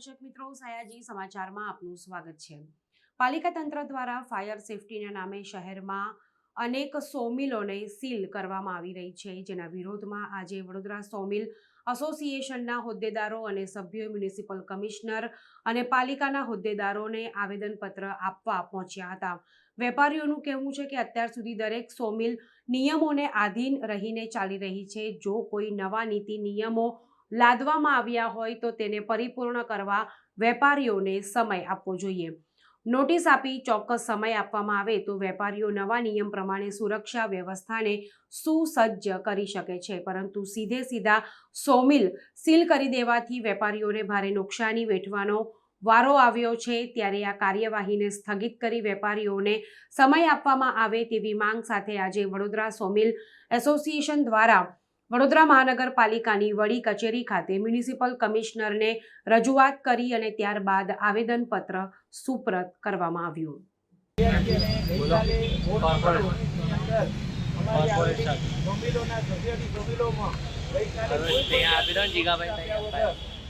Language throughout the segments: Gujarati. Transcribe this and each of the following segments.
દર્શક મિત્રો, સયાજી સમાચારમાં આપનું સ્વાગત છે. પાલિકા તંત્ર દ્વારા ફાયર સેફટીના નામે શહેરમાં અનેક સોમિલોને સીલ કરવામાં આવી રહી છે. જેના વિરોધમાં આજે વડોદરા સોમિલ એસોસિએશનના હોદ્દેદારો અને સભ્યોએ મ્યુનિસિપલ કમિશનર અને પાલિકાના હોદ્દેદારોને આવેદનપત્ર આપવા પહોંચ્યા હતા. વેપારીઓનું કહેવું છે કે અત્યાર સુધી દરેક સોમિલ નિયમોને આધીન રહીને ચાલી રહી છે. જો કોઈ નવા નીતિ નિયમો લાદવામાં આવ્યા હોય તો તેને પરિપૂર્ણ કરવા વેપારીઓને સમય આપવો જોઈએ. નોટિસ આપી ચોક્કસ સમય આપવામાં આવે તો વેપારીઓ નવા નિયમ પ્રમાણે સુરક્ષા વ્યવસ્થાને સુસજ્જ કરી શકે છે. પરંતુ સીધે સીધા સોમિલ સીલ કરી દેવાથી વેપારીઓને ભારે નુકસાની વેઠવાનો વારો આવ્યો છે. ત્યારે આ કાર્યવાહીને સ્થગિત કરી વેપારીઓને સમય આપવામાં આવે તેવી માંગ સાથે આજે વડોદરા સોમિલ એસોસિએશન દ્વારા વડોદરા મહાનગરપાલિકાની વડી કચેરી ખાતે મ્યુનિસિપલ કમિશનરને રજૂઆત કરી અને ત્યારબાદ આવેદનપત્ર સુપ્રત કરવામાં આવ્યું. સભ્યોની ગોમિલોમાં ગઈકાલે હવે કોઈ ત્યાં પણ આપી દો ને જીગાભાઈ ત્યાં વગર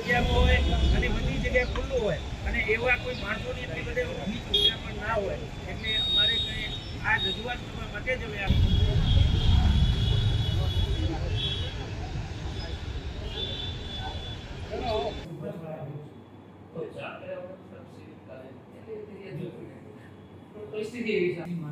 જગ્યા હોય અને બધી જગ્યાએ ખુલ્લું હોય અને એવા કોઈ માણસોની એટલી બધી ઊભી જગ્યા પણ ના હોય એટલે અમારે કંઈ આ રજૂઆત કરવા માટે જ હવે પરિસ્થિતિ એવી છે.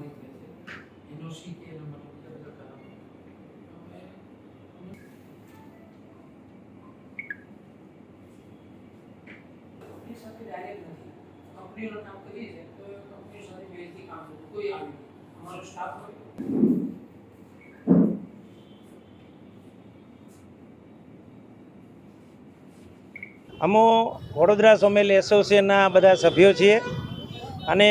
સાથે ડાયરેક્ટ નથી. કંપનીનું કામ કરીએ છીએ તો કંપની સાથે બેથી કામ કરવું કોઈ આવે અમારો સ્ટાફ હોય. અમો વડોદરા સોમેલ એસોસિએશનના બધા સભ્યો છીએ. અને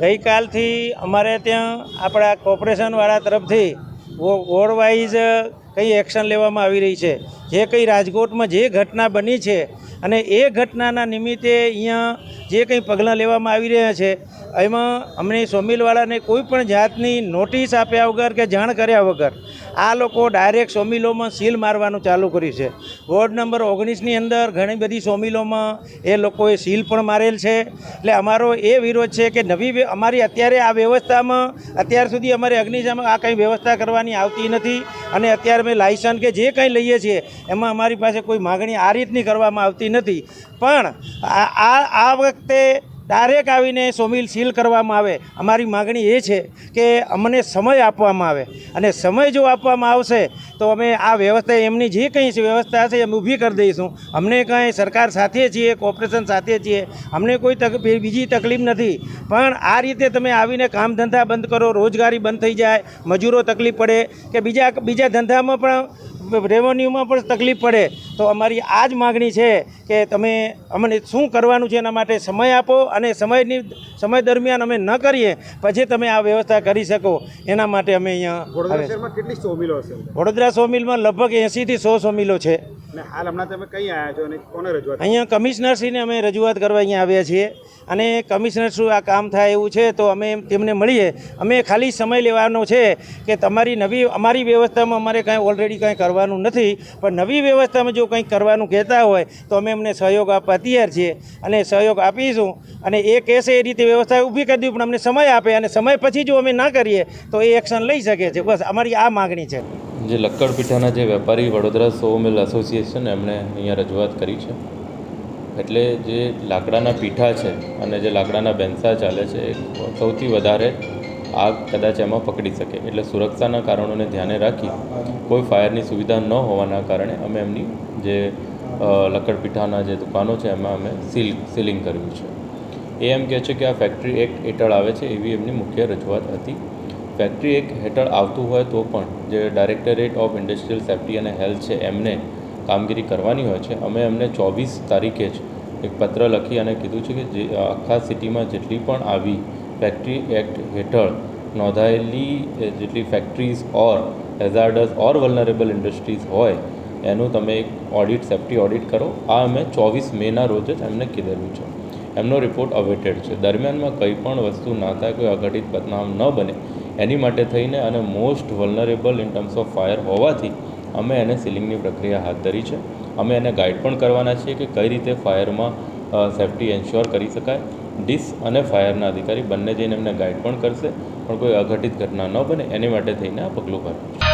ગઈકાલથી અમારે ત્યાં આપણા કોર્પોરેશનવાળા તરફથી વોર્ડ વાઇઝ કંઈ એક્શન લેવામાં આવી રહી છે. જે કંઈ રાજકોટમાં જે ઘટના બની છે અને એ ઘટનાના નિમિત્તે અહીંયા જે કંઈ પગલાં લેવામાં આવી રહ્યા છે, એમાં અમને સોમિલવાળાને કોઈ પણ જાતની નોટિસ આપ્યા વગર કે જાણ કર્યા વગર આ લોકો ડાયરેક્ટ સોમિલોમાં સીલ મારવાનું ચાલુ કર્યું છે. વોર્ડ નંબર ઓગણીસની અંદર ઘણી બધી સોમિલોમાં એ લોકોએ સીલ પણ મારેલ છે. એટલે અમારો એ વિરોધ છે કે નવી અમારી અત્યારે આ વ્યવસ્થામાં, અત્યાર સુધી અમારે અગ્નિશામક આ કંઈ વ્યવસ્થા કરવાની આવતી નથી. અને અત્યારે અમે લાયસન્સ કે જે કંઈ લઈએ છીએ, એમાં અમારી પાસે કોઈ માગણી આ રીતની કરવામાં આવતી નથી. પણ આ આ વખતે ડાયરેક્ટ આવીને સોમિલ સીલ કરવામાં આવે. અમારી માગણી એ છે કે અમને સમય આપવામાં આવે. અને સમય જો આપવામાં આવશે તો અમે આ વ્યવસ્થા એમની જે કંઈ વ્યવસ્થા છે એમ ઊભી કરી દઈશું. અમને કાંઈ સરકાર સાથે છીએ કોર્પોરેશન સાથે છીએ અમને કોઈ તક બીજી તકલીફ નથી. પણ આ રીતે તમે આવીને કામ ધંધા બંધ કરો રોજગારી બંધ થઈ જાય મજૂરો તકલીફ પડે કે બીજા બીજા ધંધામાં પણ રેવન્યુમાં પણ તકલીફ પડે તો અમારી આ જ માગણી છે કે તમે અમને શું કરવાનું છે એના માટે સમય આપો અને સમયની સમય દરમિયાન અમે ન કરીએ પછી તમે આ વ્યવસ્થા કરી શકો. એના માટે અમે અહીંયા વડોદરા વડોદરા સો મિલમાં લગભગ એંસીથી સો સો મિલો છે. હાલ હમણાં તમે કઈ આવ્યા છો અને કોને રજૂઆત અહીંયા કમિશનરશ્રીને અમે રજૂઆત કરવા અહીંયા આવ્યા છીએ અને કમિશનર શું આ કામ થાય એવું છે તો અમે તેમને મળીએ. અમે ખાલી સમય લેવાનો છે કે તમારી નવી અમારી વ્યવસ્થામાં અમારે કાંઈ ઓલરેડી કાંઈ કરવાનું નથી પણ નવી વ્યવસ્થામાં જો કંઈક કરવાનું કહેતા હોય તો અમે એમને સહયોગ આપવા તૈયાર છીએ અને સહયોગ આપીશું. અને એ કહેશે એ રીતે વ્યવસ્થા ઊભી કરી દીધી પણ અમને સમય આપે અને સમય પછી જો અમે ના કરીએ તો એ એક્શન લઈ શકે છે. બસ અમારી આ માગણી છે. જે લક્કડ પીઠાના જે વેપારી વડોદરા સો મિલ એસોસિએશન એમણે અહીંયા રજૂઆત કરી છે. એટલે જે લાકડાના પીઠા છે અને જે લાકડાના બેન્સા ચાલે છે, એ સૌથી વધારે આગ કદાચ એમાં પકડી શકે. એટલે સુરક્ષાના કારણોને ધ્યાને રાખી કોઈ ફાયરની સુવિધા ન હોવાના કારણે અમે એમની જે લક્કડ પીઠાના જે દુકાનો છે, એમાં અમે સીલ, સીલિંગ કર્યું છે. એ એમ કહે છે કે આ ફેક્ટરી એક્ટ હેઠળ આવે છે, એવી એમની મુખ્ય રજૂઆત હતી. ફેક્ટરી એક હેઠળ આવતું હોય તો પણ જે directorate of industrial safety and health છે, એમને કામગીરી કરવાની હોય છે. અમે એમને ચોવીસ તારીખે જ એક પત્ર લખી અને કીધું છે કે જે આખા સિટીમાં જેટલી પણ આવી ફેક્ટરી એક્ટ હેઠળ નોંધાયેલી જેટલી factories or hazardous or vulnerable industries હોય, એનું તમે એક ઓડિટ સેફ્ટી ઓડિટ કરો. આ અમે ચોવીસ મેના રોજ જ એમને કીધેલું છે. એમનો રિપોર્ટ અવેટેડ છે. દરમિયાનમાં કંઈ પણ વસ્તુ ના થાય, કોઈ અઘટિત બદનામ ન બને એની માટે થઈને અને most vulnerable in terms of fire હોવાથી અમે એને સીલિંગની પ્રક્રિયા હાથ ધરી છે. અમે એને ગાઈડ પણ કરવાના છીએ કે કઈ રીતે ફાયરમાં સેફટી એન્શ્યોર કરી શકાય. ડીસ અને ફાયરના અધિકારી બંને જઈને એમને ગાઈડ પણ કરશે. પણ કોઈ અઘટિત ઘટના ન બને, એની માટે થઈને આ પગલું ભરવું છે.